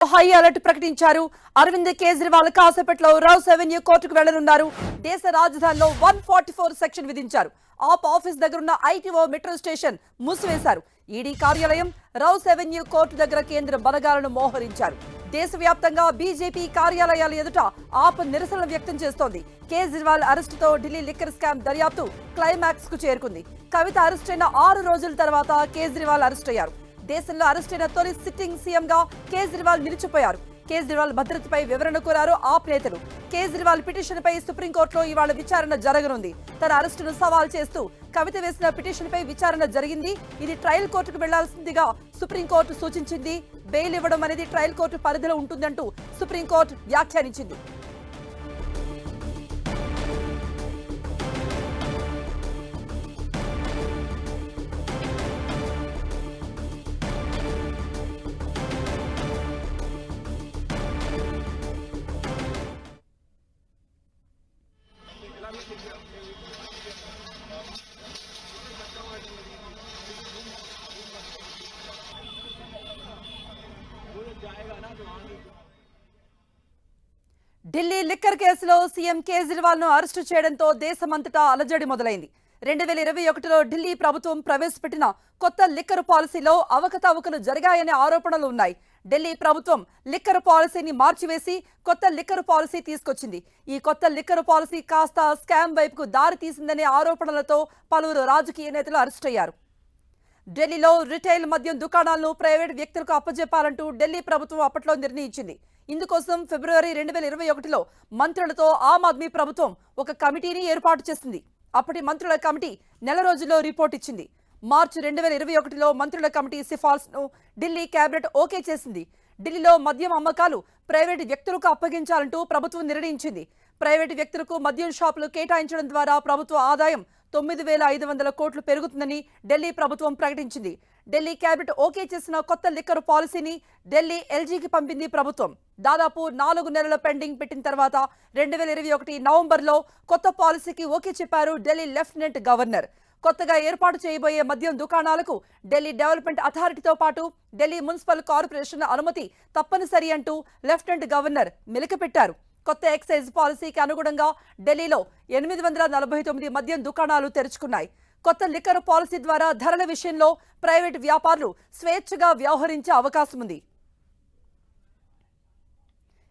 High alert ప్రకటించారు. అరవింద్ కేజ్రీవాల్ కాసేపట్లో rows revenue కోర్టుకు వెళ్ళనున్నారు. దేశ రాజధానిలో వన్ ఫార్టీ ఫోర్ సెక్షన్ విధించారు. ఆప్ ఆఫీస్ దగ్గరున్న ఐటీఓ మెట్రో స్టేషన్ మూసివేశారు. ఈడీ కార్యాలయం రౌస్ రెవెన్యూ కోర్టు దగ్గర కేంద్ర బలగాలను మోహరించారు. దేశవ్యాప్తంగా బీజేపీ కార్యాలయాల ఎదుట ఆప్ నిరసన వ్యక్తం చేస్తోంది. కేజ్రీవాల్ అరెస్టుతో ఢిల్లీ లిక్కర్ స్కామ్ దర్యాప్తు క్లైమాక్స్కు చేరుకుంది. కవిత అరెస్టైన ఆరు రోజుల తర్వాత కేజ్రీవాల్ అరెస్ట్ అయ్యారు దేశంలో అరెస్ట్ అయిన తొలి సిట్టింగ్ సీఎం గా కేజ్రీవాల్ నిలిచిపోయారు. కేజ్రీవాల్ భద్రతపై వివరణ కోరారు ఆప్ నేతలు. కేజ్రీవాల్ పిటిషన్ పై సుప్రీంకోర్టులో ఇవాళ విచారణ జరగనుంది. తన అరెస్టును సవాల్ చేస్తూ కవిత వేసిన పిటిషన్ పై విచారణ జరిగింది. ఇది ట్రయల్ కోర్టుకు వెళ్ళాల్సిందిగా సుప్రీంకోర్టు సూచించింది. బెయిల్ ఇవ్వడం అనేది ట్రయల్ కోర్టు పరిధిలో ఉంటుందంటూ సుప్రీంకోర్టు వ్యాఖ్యానించింది. ఢిల్లీ లిక్కర్ కేసులో సీఎం కేజ్రీవాల్ను అరెస్టు చేయడంతో దేశమంతటా అలజడి మొదలైంది. రెండు వేల ఇరవై ఒకటిలో ఢిల్లీ ప్రభుత్వం ప్రవేశపెట్టిన కొత్త లిక్కర్ పాలసీలో అవకతవకలు జరిగాయనే ఆరోపణలు ఉన్నాయి. ఢిల్లీ ప్రభుత్వం లిక్కర్ పాలసీని మార్చివేసి కొత్త లిక్కర్ పాలసీ తీసుకొచ్చింది. ఈ కొత్త లిక్కర్ పాలసీ కాస్త స్కామ్ వైపుకు దారి తీసిందనే ఆరోపణలతో పలువురు రాజకీయ నేతలు అరెస్ట్ అయ్యారు. ఢిల్లీలో రిటైల్ మద్యం దుకాణాలను ప్రైవేట్ వ్యక్తులకు అప్పజెప్పాలంటూ ఢిల్లీ ప్రభుత్వం అప్పట్లో నిర్ణయించింది. ఇందుకోసం ఫిబ్రవరి రెండు వేల ఇరవై ఒకటిలో మంత్రులతో ఆమ్ ఆద్మీ ప్రభుత్వం ఒక కమిటీని ఏర్పాటు చేసింది. అప్పటి మంత్రుల కమిటీ నెల రోజుల్లో రిపోర్ట్ ఇచ్చింది. మార్చి రెండు వేల ఇరవై ఒకటిలో మంత్రుల కమిటీ సిఫార్సును ఢిల్లీ కేబినెట్ ఓకే చేసింది. ఢిల్లీలో మద్యం అమ్మకాలు ప్రైవేటు వ్యక్తులకు అప్పగించాలంటూ ప్రభుత్వం నిర్ణయించింది. ప్రైవేటు వ్యక్తులకు మద్యం షాపులు కేటాయించడం ద్వారా ప్రభుత్వ ఆదాయం తొమ్మిది వేల ఐదు వందల కోట్లు పెరుగుతుందని ఢిల్లీ ప్రభుత్వం ప్రకటించింది. ఢిల్లీ క్యాబినెట్ ఓకే చేసిన కొత్త లిక్కర్ పాలసీని ఢిల్లీ ఎల్జీకి పంపింది ప్రభుత్వం. దాదాపు నాలుగు నెలల పెండింగ్ పెట్టిన తర్వాత రెండు వేల ఇరవై ఒకటి నవంబర్లో కొత్త పాలసీకి ఓకే చెప్పారు ఢిల్లీ లెఫ్టినెంట్ గవర్నర్. కొత్తగా ఏర్పాటు చేయబోయే మద్యం దుకాణాలకు ఢిల్లీ డెవలప్మెంట్ అథారిటీతో పాటు ఢిల్లీ మున్సిపల్ కార్పొరేషన్ అనుమతి తప్పనిసరి అంటూ లెఫ్టినెంట్ గవర్నర్ మెలికపెట్టారు. కొత్త ఎక్సైజ్ పాలసీకి అనుగుణంగా ఢిల్లీలో ఎనిమిది వందల నలభై తొమ్మిది మద్యం దుకాణాలు తెరుచుకున్నాయి. కొత్త లిక్కర్ పాలసీ ద్వారా ధరల విషయంలో ప్రైవేట్ వ్యాపారులు స్వేచ్ఛగా వ్యవహరించే అవకాశం ఉంది.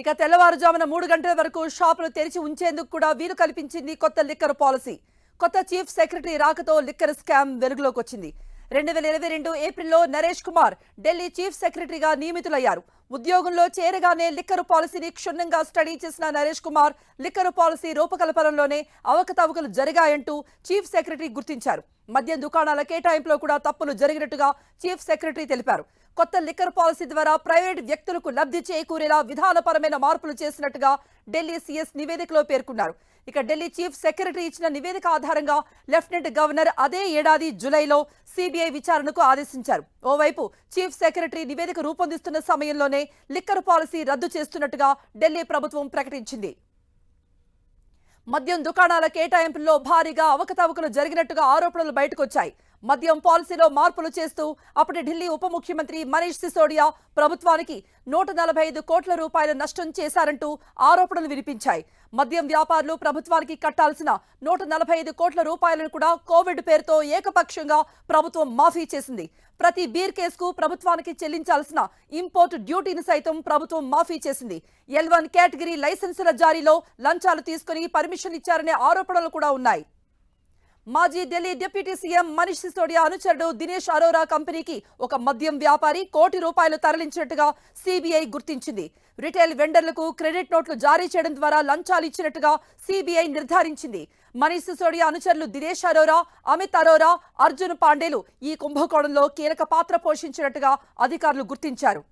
ఇక తెల్లవారుజామున మూడు గంటల వరకు షాపులు తెరిచి ఉంచేందుకు కూడా వీలు కల్పించింది కొత్త లిక్కర్ పాలసీ. కొత్త చీఫ్ సెక్రటరీ రాకతో లిక్కర్ స్కామ్ వెలుగులోకి వచ్చింది. రెండు వేల ఇరవై రెండు ఏప్రిల్లో నరేష్ కుమార్ ఢిల్లీ చీఫ్ సెక్రటరీగా నియమితులయ్యారు. ఉద్యోగంలో చేరగానే లిక్కర్ పాలసీని క్షుణ్ణంగా స్టడీ చేసిన నరేష్ కుమార్ లిక్కర్ పాలసీ రూపకల్పనలోనే అవకతవకలు జరిగాయంటూ చీఫ్ సెక్రటరీ గుర్తించారు. మద్యం దుకాణాల కేటాయింపులో కూడా తప్పులు జరిగినట్టుగా చీఫ్ సెక్రటరీ తెలిపారు. కొత్త లిక్కర్ పాలసీ ద్వారా ప్రైవేట్ వ్యక్తులకు లబ్ధి చేకూరేలా విధానపరమైన మార్పులు చేసినట్టుగా ఢిల్లీ సీఎస్ నివేదికలో పేర్కొన్నారు. ఇక ఢిల్లీ చీఫ్ సెక్రటరీ ఇచ్చిన నివేదిక ఆధారంగా లెఫ్టినెంట్ గవర్నర్ అదే ఏడాది జులైలో సిబిఐ విచారణకు ఆదేశించారు. ఓవైపు చీఫ్ సెక్రటరీ నివేదిక రూపొందిస్తున్న సమయంలోనే లిక్కర్ పాలసీ రద్దు చేస్తున్నట్టుగా ఢిల్లీ ప్రభుత్వం ప్రకటించింది. మద్యం దుకాణాల కేటాయింపుల్లో భారీగా అవకతవకలు జరిగినట్టుగా ఆరోపణలు బయటకొచ్చాయి. మద్యం పాలసీలో మార్పులు చేస్తూ అప్పటి ఢిల్లీ ఉప ముఖ్యమంత్రి మనీష్ సిసోడియా ప్రభుత్వానికి నూట నలభై ఐదు కోట్ల రూపాయల నష్టం చేశారంటూ ఆరోపణలు వినిపించాయి. మద్యం వ్యాపారులు ప్రభుత్వానికి కట్టాల్సిన నూట నలభై ఐదు కోట్ల రూపాయలను కూడా కోవిడ్ పేరుతో ఏకపక్షంగా ప్రభుత్వం మాఫీ చేసింది. ప్రతి బీర్ కేసుకు ప్రభుత్వానికి చెల్లించాల్సిన ఇంపోర్ట్ డ్యూటీని సైతం ప్రభుత్వం మాఫీ చేసింది. ఎల్ వన్ కేటగిరీ లైసెన్సుల జారీలో లంచాలు తీసుకుని పర్మిషన్ ఇచ్చారనే ఆరోపణలు కూడా ఉన్నాయి. మాజీ ఢిల్లీ డిప్యూటీ సీఎం మనీష్ సిసోడియా అనుచరుడు దినేష్ అరోరా కంపెనీకి ఒక మద్యం వ్యాపారి కోటి రూపాయలు తరలించినట్టుగా సిబిఐ గుర్తించింది. రిటైల్ వెండర్లకు క్రెడిట్ నోట్లు జారీ చేయడం ద్వారా లంచాలు ఇచ్చినట్టుగా సిబిఐ నిర్ధారించింది. మనీష్ సిసోడియా అనుచరులు దినేష్ అరోరా అమిత్ అరోరా అర్జున్ పాండేలు ఈ కుంభకోణంలో కీలక పాత్ర పోషించినట్టుగా అధికారులు గుర్తించారు.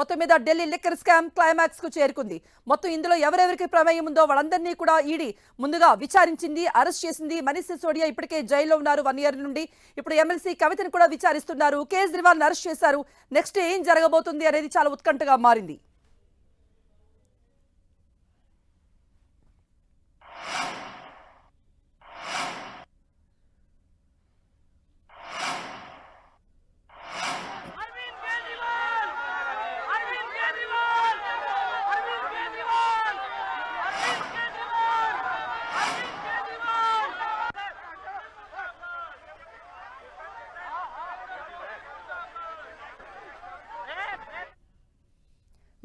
మొత్తం మీద ఢిల్లీ లిక్కర్ స్కామ్ క్లైమాక్స్కు చేరుకుంది. మొత్తం ఇందులో ఎవరెవరికి ప్రమేయం ఉందో వాళ్ళందరినీ కూడా ఈడీ ముందుగా విచారించింది అరెస్ట్ చేసింది. మనీష్ సిసోడియా ఇప్పటికే జైల్లో ఉన్నారు వన్ ఇయర్ నుండి. ఇప్పుడు ఎమ్మెల్సీ కవితను కూడా విచారిస్తున్నారు. కేజ్రీవాల్ అరెస్ట్ చేశారు. నెక్స్ట్ ఏం జరగబోతుంది అనేది చాలా ఉత్కంఠగా మారింది.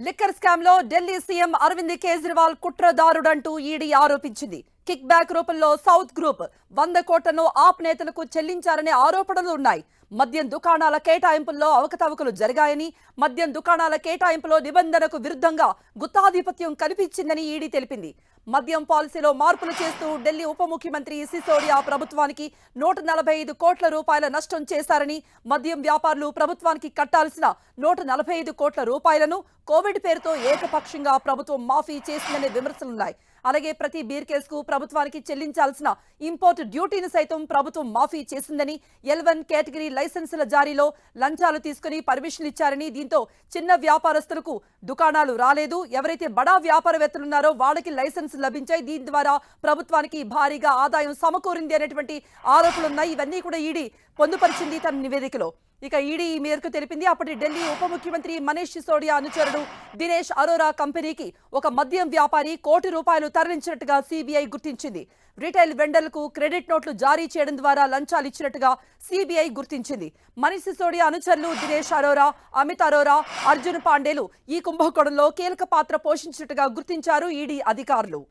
లిక్కర్ స్కామ్లో ఢిల్లీ సీఎం అరవింద్ కేజ్రీవాల్ కుట్రదారుడంటూ ఈడీ ఆరోపించింది. కిక్ బ్యాక్ రూపంలో సౌత్ గ్రూప్ వంద కోట్లను ఆప్ నేతలకు చెల్లించారనే ఆరోపణలు ఉన్నాయి. మద్యం దుకాణాల కేటాయింపుల్లో అవకతవకలు జరిగాయని మద్యం దుకాణాల కేటాయింపులో నిబంధనకు విరుద్ధంగా గుత్తాధిపత్యం కనిపించిందని ఈడీ తెలిపింది. మద్యం పాలసీలో మార్పులు చేస్తూ ఢిల్లీ ఉప ముఖ్యమంత్రి సిసోడియా ప్రభుత్వానికి నూట నలభై ఐదు కోట్ల రూపాయల నష్టం చేశారని మద్యం వ్యాపారులు ప్రభుత్వానికి కట్టాల్సిన నూట నలభై ఐదు కోట్ల రూపాయలను కోవిడ్ పేరుతో ఏకపక్షంగా ప్రభుత్వం మాఫీ చేసిందనే విమర్శలున్నాయి. అలాగే ప్రతి బీర్ కేసుకు ప్రభుత్వానికి చెల్లించాల్సిన ఇంపోర్ట్ డ్యూటీని సైతం ప్రభుత్వం మాఫీ చేసిందని ఎల్వన్ కేటగిరీ లైసెన్సుల జారీలో లంచాలు తీసుకుని పర్మిషన్లు ఇచ్చారని దీంతో చిన్న వ్యాపారస్తులకు దుకాణాలు రాలేదు. ఎవరైతే బడా వ్యాపారవేత్తలున్నారో వాళ్ళకి లైసెన్స్ లభించాయి. దీని ద్వారా ప్రభుత్వానికి భారీగా ఆదాయం సమకూరింది అనేటువంటి ఆరోపణలున్నాయి. ఇవన్నీ కూడా ఈడీ పొందుపరిచింది. తన నివేదికలో ఇక ఈడీ ఈ మేరకు తెలిపింది అప్పటి ఢిల్లీ ఉప ముఖ్యమంత్రి మనీష్ సిసోడియా అనుచరుడు దినేష్ అరోరా కంపెనీకి ఒక మద్యం వ్యాపారి కోటి రూపాయలు తరలించినట్టుగా సిబిఐ గుర్తించింది. రిటైల్ వెండర్లకు క్రెడిట్ నోట్లు జారీ చేయడం ద్వారా లంచాలు ఇచ్చినట్టుగా సిబిఐ గుర్తించింది. మనీష్ సిసోడియా అనుచరులు దినేష్ అరోరా అమిత్ అరోరా అర్జున్ పాండేలు ఈ కుంభకోణంలో కీలక పాత్ర పోషించినట్టుగా గుర్తించారు ఈడీ అధికారులు.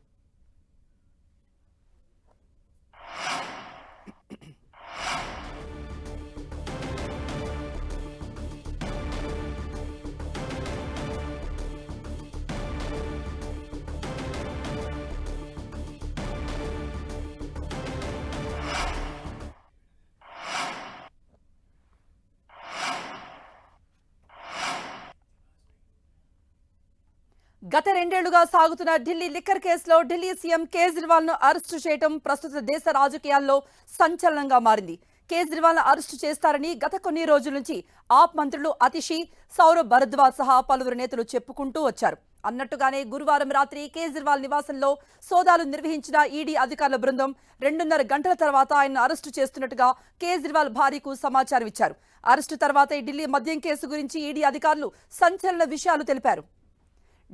గత రెండేళ్ళుగా సాగుతున్న ఢిల్లీ లిక్కర్ కేసులో ఢిల్లీ సీఎం కేజ్రీవాల్ను అరెస్టు చేయడం ప్రస్తుత దేశ రాజకీయాల్లో సంచలనంగా మారింది. కేజ్రీవాల్ను అరెస్టు చేస్తారని గత కొన్ని రోజుల నుంచి ఆప్ మంత్రులు అతిషి సౌరవ్ భరద్వాజ్ సహా పలువురు నేతలు చెప్పుకుంటూ వచ్చారు. అన్నట్టుగానే గురువారం రాత్రి కేజ్రీవాల్ నివాసంలో సోదాలు నిర్వహించిన ఈడీ అధికారుల బృందం రెండున్నర గంటల తర్వాత ఆయన్ను అరెస్టు చేస్తున్నట్టుగా కేజ్రీవాల్ భార్యకు సమాచారం ఇచ్చారు అరెస్టు తర్వాత ఢిల్లీ మద్యం కేసు గురించి ఈడీ అధికారులు సంచలన విషయాలు తెలిపారు.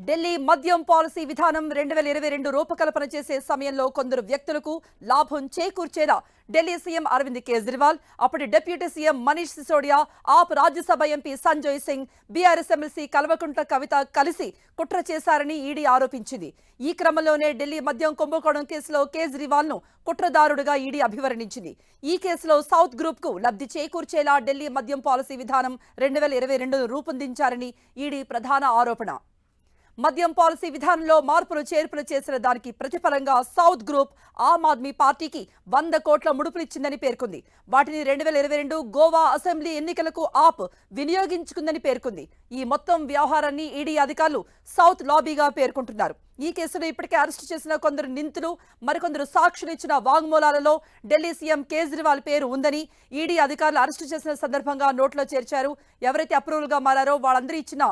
ఢిల్లీ మద్యం పాలసీ విధానం రెండు వేల ఇరవై రెండు రూపకల్పన చేసే సమయంలో కొందరు వ్యక్తులకు లాభం చేకూర్చేలా ఢిల్లీ సీఎం అరవింద్ కేజ్రీవాల్ అప్పటి deputy CM Manish Sisodia AAP Rajya Sabha MP Sanjay Singh BRS MLC Kalvakuntla Kavitha కలిసి కుట్ర చేశారని ఈడీ ఆరోపించింది. ఈ క్రమంలోనే ఢిల్లీ మద్యం కుంభకోణం కేసులో కేజ్రీవాల్ను కుట్రదారుడుగా ఈడీ అభివర్ణించింది. ఈ కేసులో సౌత్ గ్రూప్కు లబ్ధి చేకూర్చేలా ఢిల్లీ మద్యం పాలసీ విధానం రెండు వేల ఇరవై రూపొందించారని ఈడీ ప్రధాన ఆరోపణ. మద్యం పాలసీ విధానంలో మార్పులు చేర్పులు చేసిన దానికి ప్రతిఫలంగా సౌత్ గ్రూప్ ఆమ్ ఆద్మీ పార్టీకి వంద కోట్ల ముడుపులిచ్చిందని పేర్కొంది. వాటిని రెండు వేల ఇరవై రెండు గోవా అసెంబ్లీ ఎన్నికలకు ఆప్ వినియోగించుకుందని పేర్కొంది. ఈ మొత్తం వ్యవహారాన్ని ఈడీ అధికారులు సౌత్ లాబీగా పేర్కొంటున్నారు. ఈ కేసులో ఇప్పటికే అరెస్టు చేసిన కొందరు నిందితులు మరికొందరు సాక్షులు ఇచ్చిన వాంగ్మూలాలలో ఢిల్లీ సీఎం కేజ్రీవాల్ పేరు ఉందని ఈడీ అధికారులు అరెస్టు చేసిన సందర్భంగా నోట్లో చేర్చారు. ఎవరైతే అప్రూవల్గా మారారో వాళ్ళందరూ ఇచ్చిన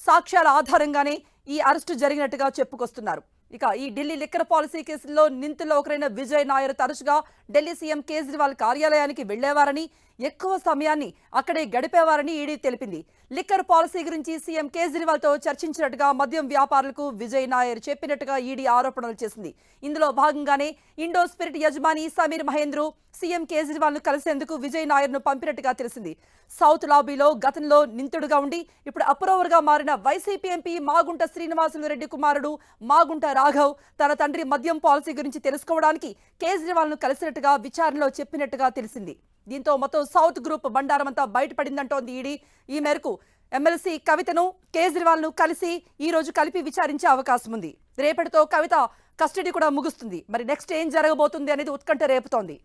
సాక్ష్యాల ఆధారంగానే ఈ అరెస్టు జరిగినట్టుగా చెప్పుకొస్తున్నారు. ఇక ఈ ఢిల్లీ లిక్కర్ పాలసీ కేసులో నిందితుల్లో ఒకరైన విజయ్ నాయర్ తరచుగా ఢిల్లీ సీఎం కేజ్రీవాల్ కార్యాలయానికి వెళ్ళేవారని ఎక్కువ సమయాన్ని అక్కడే గడిపేవారని ఈడీ తెలిపింది. లిక్కర్ పాలసీ గురించి సీఎం కేజ్రీవాల్తో చర్చించినట్టుగా మద్యం వ్యాపారులకు విజయ్ నాయర్ చెప్పినట్టుగా ఈడీ ఆరోపణలు చేసింది. ఇందులో భాగంగానే ఇండో స్పిరిట్ యజమాని సమీర్ మహేంద్రు సీఎం కేజ్రీవాల్ను కలిసేందుకు విజయ్ నాయర్ను పంపినట్టుగా తెలిసింది. సౌత్ లాబీలో గతంలో నింతుడుగా ఉండి ఇప్పుడు అప్రూవర్గా మారిన వైసీపీ ఎంపీ మాగుంట శ్రీనివాసులు రెడ్డి కుమారుడు మాగుంట రాఘవ్ తన తండ్రి మద్యం పాలసీ గురించి తెలుసుకోవడానికి కేజ్రీవాల్ను కలిసినట్టుగా విచారణలో చెప్పినట్టుగా తెలిసింది. దీంతో మొత్తం సౌత్ గ్రూప్ బండారం అంతా బయటపడిందంటోంది ఈడీ. ఈ మేరకు ఎమ్మెల్సీ కవితను కేజ్రీవాల్ను కలిసి ఈ రోజు కలిపి విచారించే అవకాశం ఉంది. రేపటితో కవిత కస్టడీ కూడా ముగుస్తుంది. మరి నెక్స్ట్ ఏం జరగబోతుంది అనేది ఉత్కంఠ రేపుతోంది.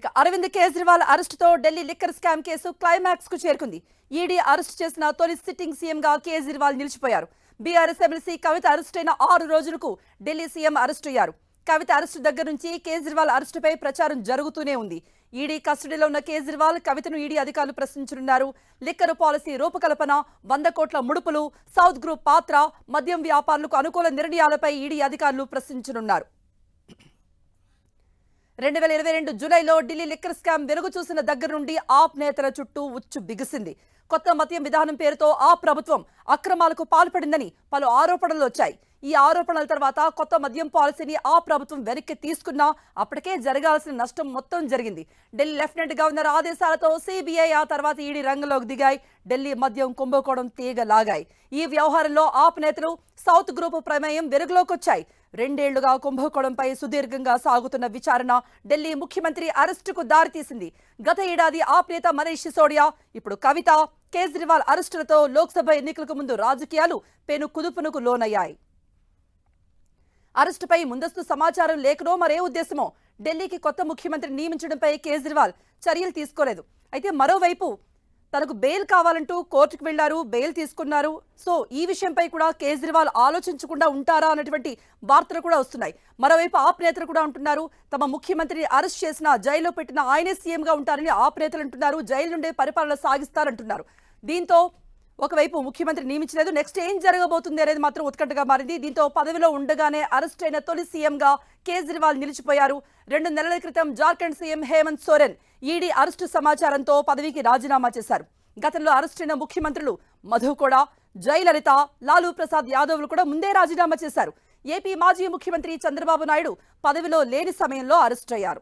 ఇక అరవింద్ కేజ్రీవాల్ అరెస్టుతో ఢిల్లీ లిక్కర్ స్కామ్ కేసు క్లైమాక్స్కు చేరుకుంది. ఈడీ అరెస్ట్ చేసిన తొలి సిట్టింగ్ సీఎంగా కేజ్రీవాల్ నిలిచిపోయారు. బీఆర్ఎస్ ఎమ్మెల్సీ కవిత అరెస్టైన ఆరు రోజులకు ఢిల్లీ సీఎం అరెస్ట్ అయ్యారు. కవిత అరెస్టు దగ్గర నుంచి కేజ్రీవాల్ అరెస్టుపై ప్రచారం జరుగుతూనే ఉంది. ఈడీ కస్టడీలో ఉన్న కేజ్రీవాల్ కవితను ఈడీ అధికారులు ప్రశ్నించనున్నారు. లిక్కర్ పాలసీ రూపకల్పన వంద కోట్ల ముడుపులు సౌత్ గ్రూప్ పాత్ర మద్యం వ్యాపారులకు అనుకూల నిర్ణయాలపై ఈడీ అధికారులు ప్రశ్నించనున్నారు. రెండు వేల ఇరవై రెండు జూలైలో ఢిల్లీ లిక్కర్ స్కామ్ వెలుగు చూసిన దగ్గర నుండి ఆప్ నేతల చుట్టూ ఉచ్చు బిగిసింది. కొత్త మద్యం విధానం పేరుతో ఆ ప్రభుత్వం అక్రమాలకు పాల్పడిందని పలు ఆరోపణలు వచ్చాయి. ఈ ఆరోపణల తర్వాత కొత్త మద్యం పాలసీని ఆ ప్రభుత్వం వెనక్కి తీసుకున్నా అప్పటికే జరగాల్సిన నష్టం మొత్తం జరిగింది. ఢిల్లీ లెఫ్టినెంట్ గవర్నర్ ఆదేశాలతో సిబిఐ ఆ తర్వాత ఈడీ రంగంలోకి దిగాయి. ఢిల్లీ మద్యం కుంభకోణం తీగ లాగాయి ఈ వ్యవహారంలో ఆప్ నేతలు సౌత్ గ్రూప్ ప్రమేయం వెలుగులోకి వచ్చాయి. రెండేళ్ళుగా కుంభకోణంపై సుదీర్ఘంగా సాగుతున్న విచారణ ఢిల్లీ ముఖ్యమంత్రి అరెస్టుకు దారితీసింది. గత ఏడాది ఆప్ నేత మనీష్ సిసోడియా ఇప్పుడు కవిత కేజ్రీవాల్ అరెస్టులతో లోక్సభ ఎన్నికలకు ముందు రాజకీయాలు పెను కుదుపునకు లోనయ్యాయి. అరెస్టుపై ముందస్తు సమాచారం లేకనో మరే ఉద్దేశమో ఢిల్లీకి కొత్త ముఖ్యమంత్రి నియమించడంపై కేజ్రీవాల్ చర్యలు తీసుకోలేదు. అయితే మరోవైపు తనకు బెయిల్ కావాలంటూ కోర్టుకు వెళ్ళారు బెయిల్ తీసుకున్నారు. సో ఈ విషయంపై కూడా కేజ్రీవాల్ ఆలోచించకుండా ఉంటారా అన్నటువంటి వార్తలు కూడా వస్తున్నాయి. మరోవైపు ఆప్ నేతలు కూడా అంటున్నారు తమ ముఖ్యమంత్రిని అరెస్ట్ చేసిన జైల్లో పెట్టిన ఆయనే సీఎంగా ఉంటారని ఆప్ నేతలు అంటున్నారు. జైలు నుండే పరిపాలన సాగిస్తారంటున్నారు. దీంతో ఒకవైపు ముఖ్యమంత్రి నియమించలేదు నెక్స్ట్ ఏం జరగబోతుంది అనేది మాత్రం ఉత్కంఠగా మారింది. దీంతో పదవిలో ఉండగానే అరెస్ట్ అయిన తొలి సీఎంగా కేజ్రీవాల్ నిలిచిపోయారు. రెండు నెలల క్రితం Jharkhand CM Hemant Soren ED arrest సమాచారంతో పదవికి రాజీనామా చేశారు. గతంలో అరెస్ట్ అయిన ముఖ్యమంత్రులు మధు కూడా జయలలిత లాలూ ప్రసాద్ యాదవ్లు కూడా ముందే రాజీనామా చేశారు. ఏపీ మాజీ ముఖ్యమంత్రి చంద్రబాబు నాయుడు పదవిలో లేని సమయంలో అరెస్ట్ అయ్యారు.